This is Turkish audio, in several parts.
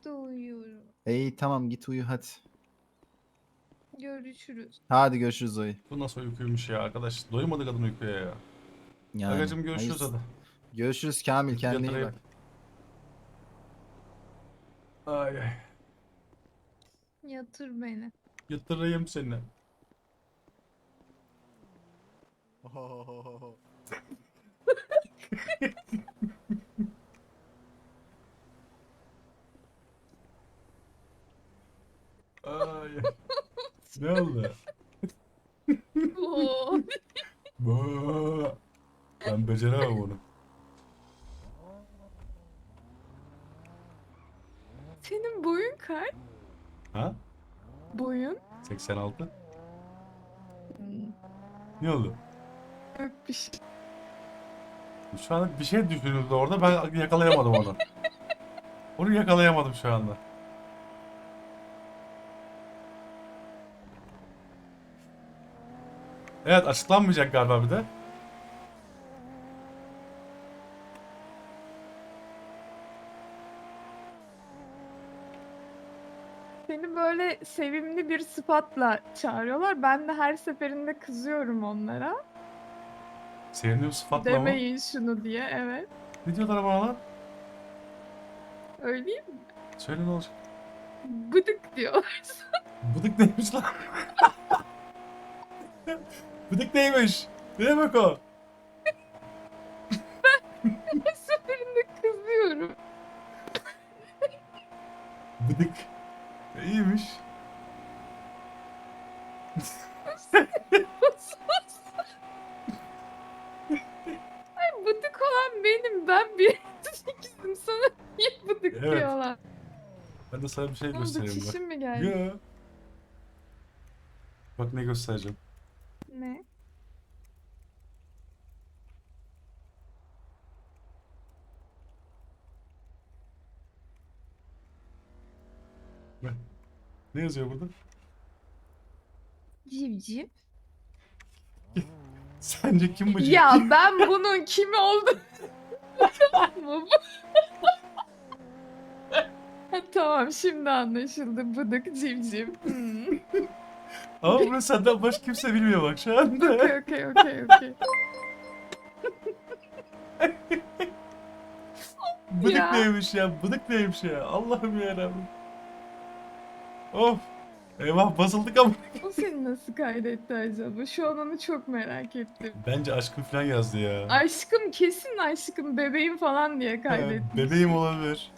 Yatakta uyuyorum. İyi tamam git uyu hadi. Görüşürüz. Hadi görüşürüz Zoe. Bu nasıl uykuymuş ya arkadaş. Doymadı kadın uykuya ya. Yani, Agacım görüşürüz hayır. hadi. Görüşürüz Kamil kendine iyi bak. Ay ay. Yatır beni. Yatırayım seni. Ay. ne oldu? Oo. Ba. Ben beceremem onu. Senin boyun kaç? Ha? Boyun? 86. Hmm, Ne oldu? Yok bir şey. Şu anda bir şey düşünüldü orada ben yakalayamadım onu. Onu yakalayamadım şu anda. Evet açıklanmayacak galiba bir de. Seni böyle sevimli bir sıfatla çağırıyorlar. Ben de her seferinde kızıyorum onlara. Sevdiğim sıfatla mı? Demeyin şunu diye evet. Ne diyorlar bana lan? Öyleyim. Söyle ne olacak? Bıdık diyorlar. Bıdık neymiş lan? Bıdık neymiş? Ne demek o? her seferinde kızıyorum. Bıdık. İyiymiş. Ay bıdık olan benim. Ben bir ikizim sana niye bıdık Evet. diyorlar. Ben de sana bir şey Ne oldu göstereyim bak. çişim mi geldi? Ya. Bak ne göstereceğim. Ne? Ne yazıyor burada? Civciv. Sence kim bu Ya ben bunun kim bu- Ha, tamam şimdi anlaşıldı. Bıdık civciv. Hmm. Ama bunu senden başka kimse bilmiyor bak şu anda. Okey okey okey okey. Bıdık Ya. neymiş ya? Bıdık neymiş ya? Allah'ım yarabbim. Of. Eyvah basıldık ama. O seni nasıl kaydetti acaba? Şu an onu çok merak ettim. Bence aşkım falan yazdı ya. Aşkım kesin aşkım bebeğim falan diye Ha, kaydetmiş. bebeğim olabilir.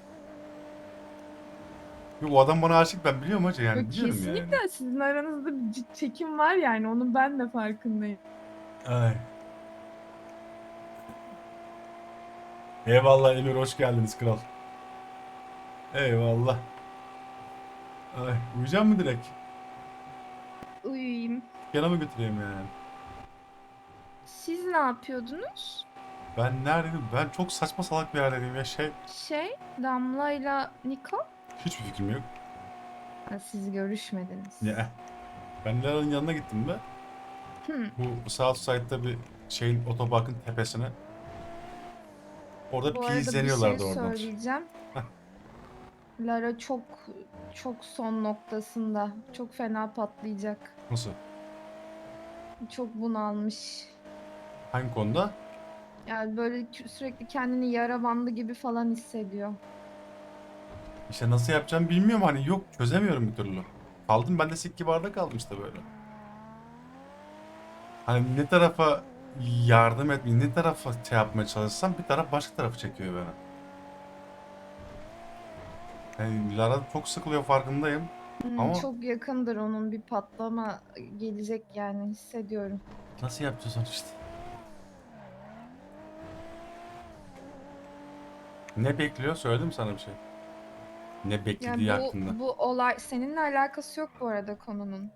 Yok o adam bana aşık ben biliyorum hacı yani Yok, biliyorum kesinlikle yani. sizin aranızda bir c- çekim var yani onun ben de farkındayım. Ay. Eyvallah Emir hoş geldiniz kral. Eyvallah. Ay uyuyacak mı direkt? Uyuyayım. Yana mı götüreyim yani? Siz ne yapıyordunuz? Ben neredeydim? Ben çok saçma salak bir yerdeydim ya şey. Şey, Damla'yla Niko? Hiçbir fikrim yok. Ha, siz görüşmediniz. Ne? Ben Lara'nın yanına gittim be. Hı. Bu Southside'da bir şeyin otoparkın tepesine. Orada Bu arada bir şey oradan. söyleyeceğim. Lara çok çok son noktasında. Çok fena patlayacak. Nasıl? Çok bunalmış. Hangi konuda? Yani böyle sürekli kendini yara bandı gibi falan hissediyor. İşte nasıl yapacağım bilmiyorum hani yok çözemiyorum bir türlü. Kaldım ben de sik gibi arada kaldım işte böyle. Hani ne tarafa yardım etmeye, ne tarafa şey yapmaya çalışsam bir taraf başka tarafı çekiyor beni. Yani Lara çok sıkılıyor farkındayım. Hmm, Ama- Çok yakındır onun bir patlama gelecek yani hissediyorum. Nasıl yapacağız onu işte? Ne bekliyor? Söyledim sana bir şey. Ne beklediği Yani hakkında. bu, bu olay seninle alakası yok bu arada konunun.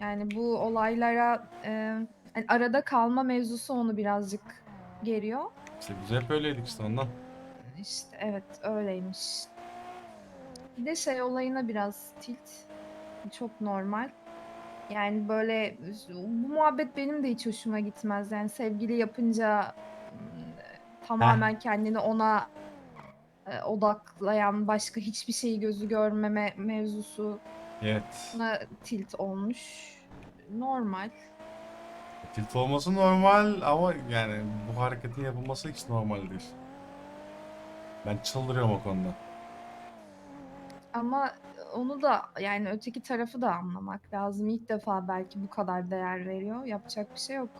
Yani bu olaylara e, hani arada kalma mevzusu onu birazcık geriyor. İşte biz hep öyleydik işte ondan. İşte evet öyleymiş. Bir de şey olayına biraz tilt. Çok normal. Yani böyle bu muhabbet benim de hiç hoşuma gitmez. Yani sevgili yapınca tamamen kendini ona e, odaklayan başka hiçbir şeyi gözü görmeme mevzusu Evet. tilt olmuş. Normal. Tilt olması normal ama yani bu hareketin yapılması hiç normal değil. Ben çıldırıyorum o konuda. Ama onu da yani öteki tarafı da anlamak lazım. İlk defa belki bu kadar değer veriyor. Yapacak bir şey yok.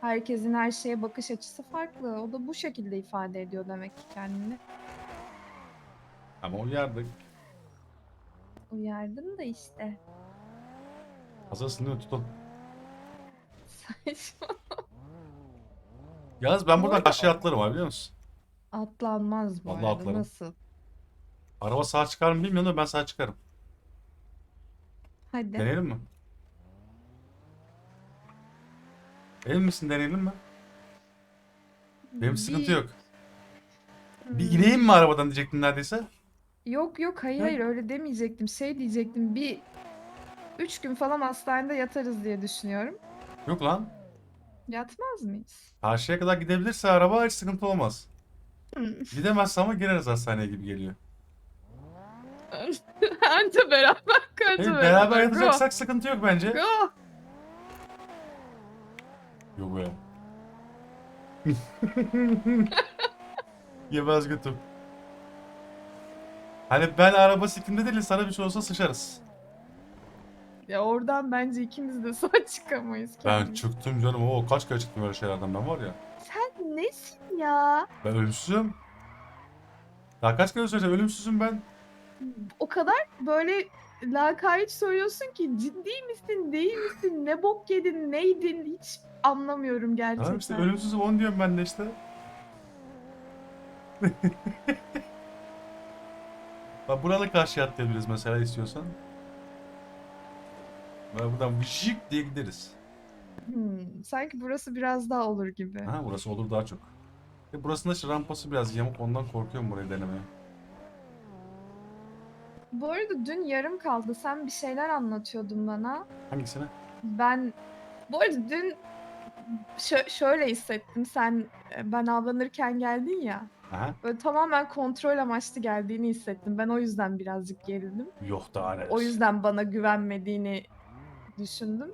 Herkesin her şeye bakış açısı farklı. O da bu şekilde ifade ediyor demek ki kendini. Ama uyardık. Uyardın da işte. Hazırsın? Tutun. Saçma. Yalnız ben Bu buradan arada- karşıya atlarım abi biliyor musun? Atlanmaz bu Vallahi arada. atlarım. Nasıl? Araba sağ çıkar mı bilmiyorum da ben sağ çıkarım. Hadi. Deneyelim mi? Emin misin deneyelim mi? Benim sıkıntı Bir- yok. Bir Hmm. ineyim mi arabadan diyecektim neredeyse. Yok yok hayır Hı? hayır öyle demeyecektim. Şey diyecektim. Bir üç gün falan hastanede yatarız diye düşünüyorum. Yok lan. Yatmaz mıyız? Karşıya kadar gidebilirse araba hiç sıkıntı olmaz. Hmm. Gidemezse ama gireriz hastaneye gibi geliyor. Anca beraber Hey, kanca beraber yatacaksak sıkıntı yok bence. Go. Yok be. Yemez götüm. Hani ben araba sikimde değil sana bir şey olsa sıçarız. Ya oradan bence ikimiz de sağ çıkamayız. Ben kendimiz. çıktım canım. O kaç kere çıktım öyle şeylerden ben var ya. Sen nesin ya? Ben ölümsüzüm. Daha kaç kere söyleyeceğim ölümsüzüm ben. O kadar böyle lakayt soruyorsun ki ciddi misin değil misin ne bok yedin neydin hiç anlamıyorum gerçekten. Tamam işte ölümsüzüm onu diyorum ben de işte. Bak buralı karşıya atlayabiliriz mesela istiyorsan. Ve buradan vişik diye gideriz. Hmm, sanki burası biraz daha olur gibi. Ha burası olur daha çok. E burasında işte rampası biraz yamuk ondan korkuyorum burayı denemeye. Bu arada dün yarım kaldı. Sen bir şeyler anlatıyordun bana. Hangisine? Ben bu arada dün şö- şöyle hissettim. Sen e, ben avlanırken geldin ya. Aha. Böyle tamamen kontrol amaçlı geldiğini hissettim. Ben o yüzden birazcık gerildim. Yok daha neler. O yüzden bana güvenmediğini düşündüm.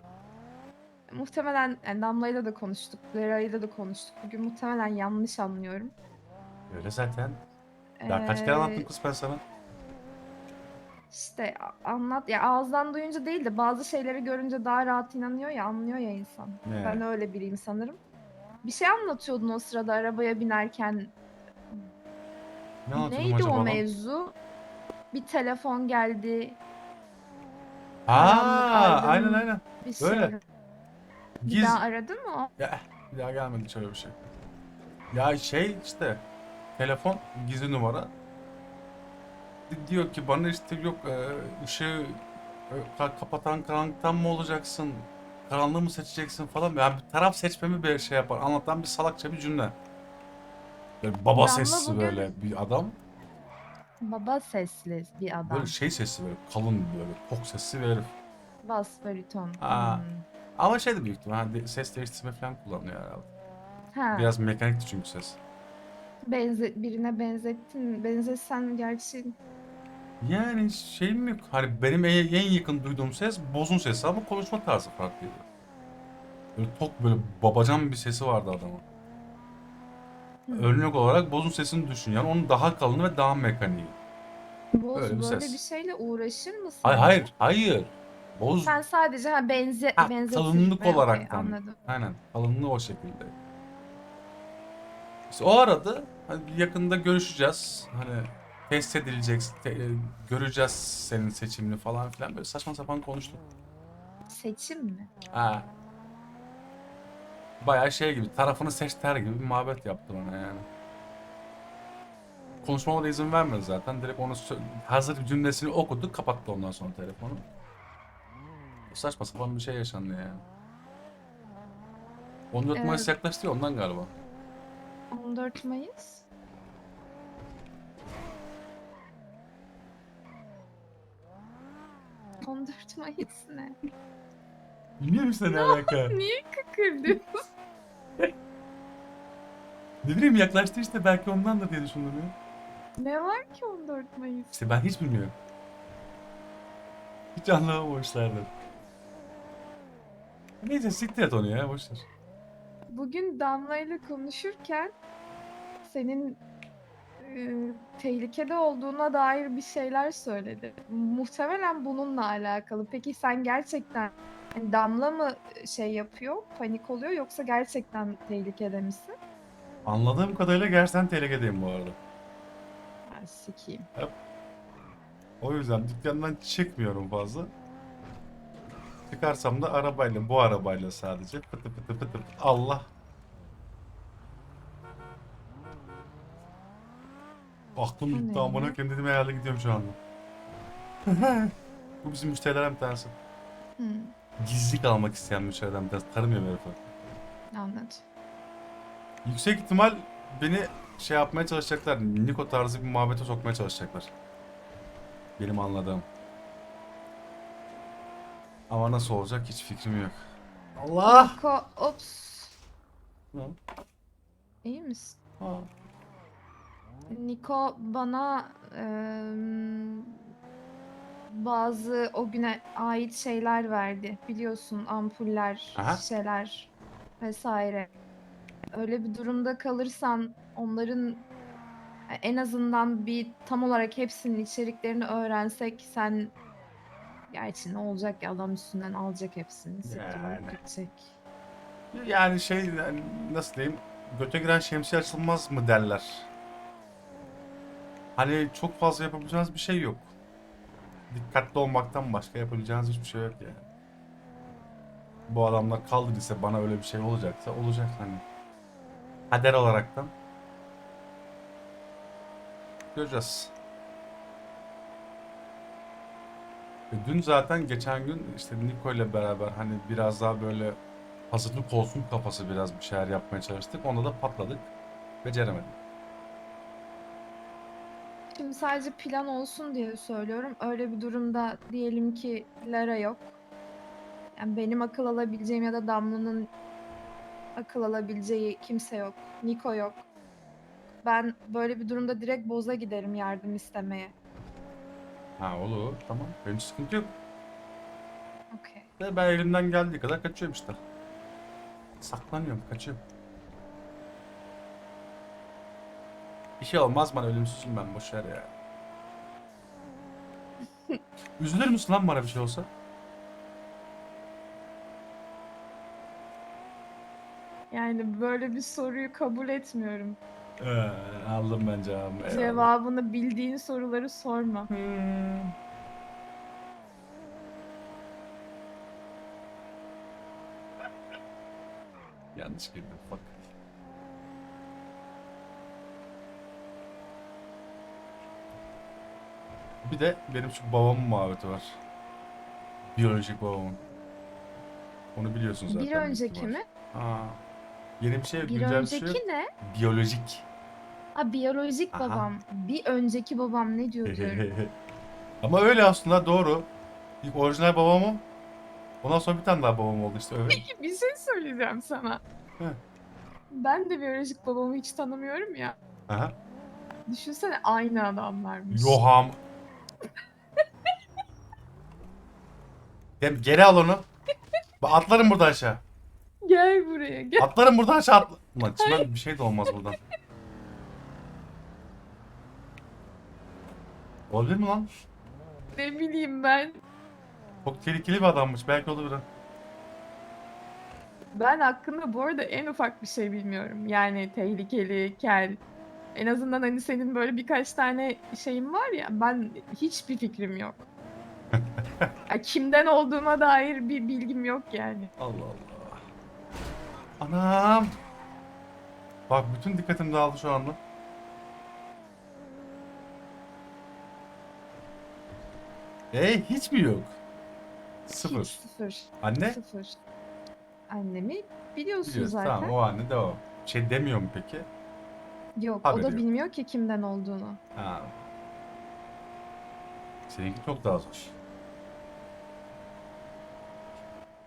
Muhtemelen yani Damla'yla da konuştuk, Lera'yla da konuştuk. Bugün muhtemelen yanlış anlıyorum. Öyle zaten. Ya kaç kere anlattım Ee, kız ben sana. İşte anlat ya ağızdan duyunca değil de bazı şeyleri görünce daha rahat inanıyor ya anlıyor ya insan. Ne? Ben öyle biriyim sanırım. Bir şey anlatıyordun o sırada arabaya binerken. Ne Neydi o mevzu? Bir telefon geldi. Karanlık aynen aynen. Bir şey. Öyle. Bir Giz... daha aradı mı o? Ya bir daha gelmedi hiç öyle bir şey. Ya şey işte telefon gizli numara. Di- Diyor ki bana işte yok e, ışığı e, ka- kapatan karanlıktan mı olacaksın? Karanlığı mı seçeceksin falan. Yani bir taraf seçmemi bir şey yapar. Anlatan bir salakça bir cümle. Böyle baba Damla sesli bugün- böyle bir adam. Baba sesli bir adam. Böyle şey sesi böyle kalın böyle tok sesli bir herif. Bas bariton. Aa. Hmm. Ama şey de büyük ihtimal hani de- ses değiştirme falan kullanıyor herhalde. Ha, Biraz mekanikti çünkü ses. benze birine benzettin. Benzetsen gerçi Yani şey mi? Hani benim en, en yakın duyduğum ses bozun sesi ama konuşma tarzı farklıydı. Böyle tok böyle babacan bir sesi vardı adamın. Örnek olarak bozun sesini düşün. Yani onun daha kalını ve daha mekaniği. Boz öyle bir böyle ses. bir şeyle uğraşır mısın? Hayır hayır hayır. Boz Sen sadece ha benze Ha, benzetir. kalınlık Okey, olaraktan. Anladım. aynen kalınlığı o şekilde. İşte o arada hani yakında görüşeceğiz. Hani test edilecek, te- göreceğiz senin seçimini falan filan böyle saçma sapan konuştuk. Seçim mi? Ha. Bayağı şey gibi, tarafını seç der gibi bir muhabbet yaptı bana yani. Konuşmama da izin vermedi zaten. Direkt onu hazır cümlesini okudu, kapattı ondan sonra telefonu. Saçma sapan bir şey yaşandı yani. 14 Mayıs Evet. yaklaştı ya ondan galiba. 14 Mayıs. ...14 Mayıs ne? Bilmiyorum işte ne alaka. Niye kıkırdıyorsun? ne bileyim yaklaştı işte belki ondan da diye düşündüm ya. Ne var ki 14 Mayıs? İşte ben hiç bilmiyorum. Hiç anlamamışlardır. Neyse siktir et onu ya boşver. Bugün Damla ile konuşurken senin e, tehlikede olduğuna dair bir şeyler söyledi. Muhtemelen bununla alakalı. Peki sen gerçekten Damla mı şey yapıyor, panik oluyor yoksa gerçekten tehlikede misin? Anladığım kadarıyla gerçekten tehlikedeyim bu arada. Ben sikeyim. O yüzden dükkandan çıkmıyorum fazla. Çıkarsam da arabayla, bu arabayla sadece. Fıtı fıtı fıtı fıtı. Allah. Aklım O gitti ne amına ya? koyayım dedim herhalde gidiyorum şu anda. bu bizim müşterilerden bir tanesi. Hı, Gizli kalmak isteyen müşterilerden bir tanesi. Tanımıyorum herifi. anladım. Yüksek ihtimal beni şey yapmaya çalışacaklar. Niko tarzı bir muhabbete sokmaya çalışacaklar. Benim anladığım. Ama nasıl olacak hiç fikrim yok. Allah! Niko, ops. Ne? İyi misin? Ha. Niko bana eee, bazı o güne ait şeyler verdi. Biliyorsun ampuller, Aha. şişeler vesaire. Öyle bir durumda kalırsan onların en azından bir tam olarak hepsinin içeriklerini öğrensek sen gerçi ne olacak ya adam üstünden alacak hepsini. Yani. gidecek. Yani şey yani nasıl diyeyim göte giren şemsiye açılmaz mı derler. Hani çok fazla yapabileceğiniz bir şey yok. Dikkatli olmaktan başka yapabileceğiniz hiçbir şey yok yani. Bu adamlar kaldıysa bana öyle bir şey olacaksa olacak hani. Kader olaraktan. Göreceğiz. E, Dün zaten geçen gün işte Niko ile beraber hani biraz daha böyle hazırlık olsun kafası biraz bir şeyler yapmaya çalıştık. Onda da patladık. Beceremedik. Şimdi sadece plan olsun diye söylüyorum. Öyle bir durumda diyelim ki Lara yok. Yani benim akıl alabileceğim ya da Damla'nın akıl alabileceği kimse yok. Niko yok. Ben böyle bir durumda direkt Boz'a giderim yardım istemeye. Ha olur tamam. Benim sıkıntı yok. Okey. Ben elimden geldiği kadar kaçıyorum işte. Saklanıyorum, kaçıyorum. Bir şey olmaz bana ölümsüzüm ben boşver ya. Üzülür müsün lan bana bir şey olsa? Yani böyle bir soruyu kabul etmiyorum. Ee, aldım ben cevabımı. eyvallah. Cevabını bildiğin soruları sorma. Hmm. Yanlış girdim. Bak. Bir de benim şu babamın muhabbeti var. Biyolojik babamın. Onu biliyorsun zaten. Bir önceki mi? Ha. Yeni bir şey yok. Bir güncel bir şey önceki yok. ne? Biyolojik. Ha biyolojik Aha. babam. Bir önceki babam ne diyor diyorum. Ama öyle aslında doğru. İlk orijinal babamım. Ondan sonra bir tane daha babam oldu işte öyle. Peki bir şey söyleyeceğim sana. Heh. Ben de biyolojik babamı hiç tanımıyorum ya. Aha. Düşünsene aynı adamlarmış. Yoham. Gel, geri al onu. Atlarım buradan aşağı. Gel buraya gel. Atlarım buradan aşağı atla. Ulan çimen bir şey de olmaz buradan. Olabilir mi lan? Ne bileyim ben. Çok tehlikeli bir adammış. Belki olur. Ben hakkında bu arada en ufak bir şey bilmiyorum. Yani tehlikeli, kel. En azından hani senin böyle birkaç tane şeyin var ya ben hiçbir fikrim yok. Ya kimden olduğuma dair bir bilgim yok yani. Allah Allah. Anam. Bak bütün dikkatim dağıldı şu anda. E hiç mi yok? Sıfır. Hiç sıfır. Anne? Sıfır. Annemi biliyorsun Biliyoruz zaten. tamam o anne de o. Şey demiyor mu peki? Yok o da yok. bilmiyor ki kimden olduğunu. Ha. Seninki çok daha zor.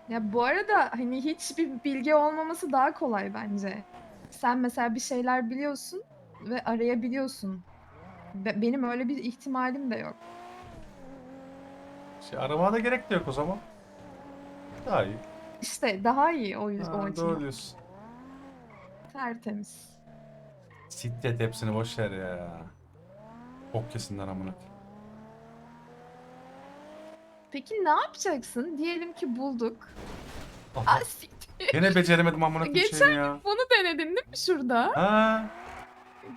Ya bu arada hani hiçbir bilgi olmaması daha kolay bence. Sen mesela bir şeyler biliyorsun ve arayabiliyorsun. Be- benim öyle bir ihtimalim de yok. Şey, aramaya da gerek de yok o zaman. Daha iyi. İşte daha iyi o yüzden o Ha, açıdan. doğru diyorsun. Tertemiz. Siktir hepsini boş ver ya. Bok kesinler amına. Peki ne yapacaksın? Diyelim ki bulduk. Aha, Aa, siktir. Gene beceremedim amına koyayım Geçen şeyini ya. Bunu denedin değil mi şurada? Ha,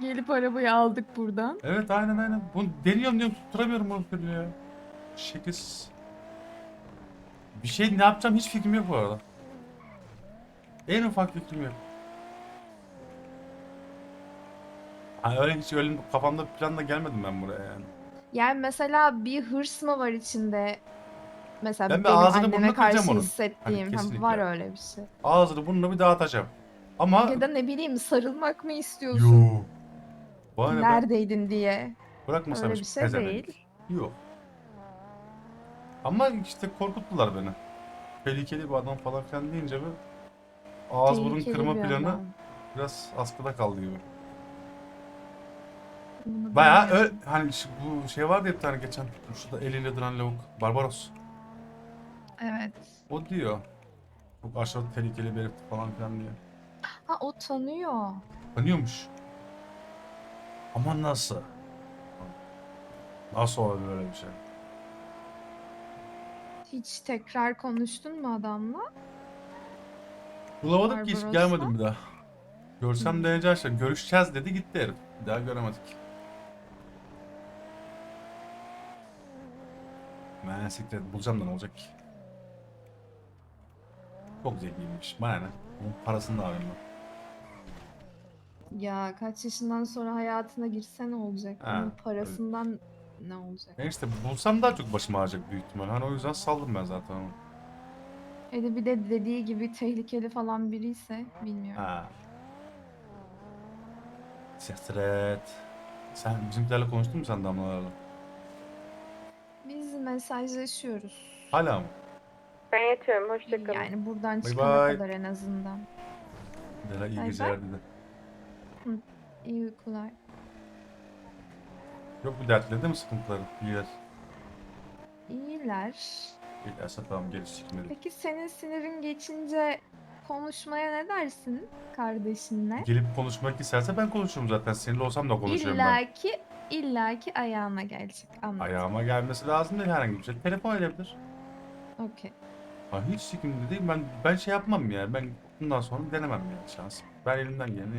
Gelip arabayı aldık buradan. evet aynen aynen. Bunu deniyorum diyorum tutturamıyorum onu türlü ya. Şekilsiz. Bir şey ne yapacağım hiç fikrim yok bu arada. En ufak fikrim yok. Ha, öyle hiç öyle kafamda planla gelmedim ben buraya yani. Yani mesela bir hırs mı var içinde? Mesela Ben bir benim ağzını anneme burnunu karşı kıracağım onun. hissettiğim. Hani Ha, kesinlikle. var öyle bir şey. Ağzını burnunu bir dağıtacağım. Ama Ya da ne bileyim sarılmak mı istiyorsun? Yo. Bana ne ben Neredeydin diye. bırakmasaymış Öyle bir şey pezevenk. değil. Yok. Ama işte korkuttular beni. Tehlikeli bir adam falan filan deyince bir ağız burun Tehlikeli kırma bir planı adam. biraz askıda kaldı gibi. Bunu Bayağı bilmiyorum. ö- hani şu- bu şey vardı ya bir tane geçen şurada eliyle duran lavuk Barbaros. Evet. O diyor. Bu aşırı tehlikeli bir herif falan filan diye. Ha o tanıyor. Tanıyormuş. Ama nasıl? Nasıl olabilir böyle bir şey? Hiç tekrar konuştun mu adamla? Bulamadık ki hiç Barbaros'la? gelmedim bir daha. Görsem Hmm. deneyeceğim şey. Görüşeceğiz dedi gitti herif. Bir daha göremedik. Ben siklet bulacağım da ne olacak ki? Çok zenginmiş. Bana ne? Onun parasını da alayım ben. Ya kaç yaşından sonra hayatına girse ne olacak? Ha, Onun parasından ne olacak? Ben işte bulsam daha çok başıma ağrıyacak büyük ihtimal. Hani o yüzden saldım ben zaten onu. Hele bir de dediği gibi tehlikeli falan biri ise bilmiyorum. Ha. Siktir et. Sen bizimkilerle konuştun mu sen damlalarla? Mesajlaşıyoruz. Hala mı? Ben yatıyorum. Hoşçakalın. Yani buradan Bye çıkana bye. kadar en azından. Dela iyi Bay geceler dedi. İyi uykular. Yok bir dertleri değil mi sıkıntıları? İyiler. İyiler. İyilerse tamam gerisi çıkmadı. Peki senin sinirin geçince konuşmaya ne dersin kardeşinle? Gelip konuşmak isterse ben konuşurum zaten. Seninle olsam da konuşurum ben. İlla ki, illa ki ayağına gelecek. Anladım. Ayağıma gelmesi lazım değil herhangi bir şey. Telefon edebilir. Okey. Ha, hiç sikimde değil. Ben ben şey yapmam ya. Ben bundan sonra denemem yani şans. Ben elimden geleni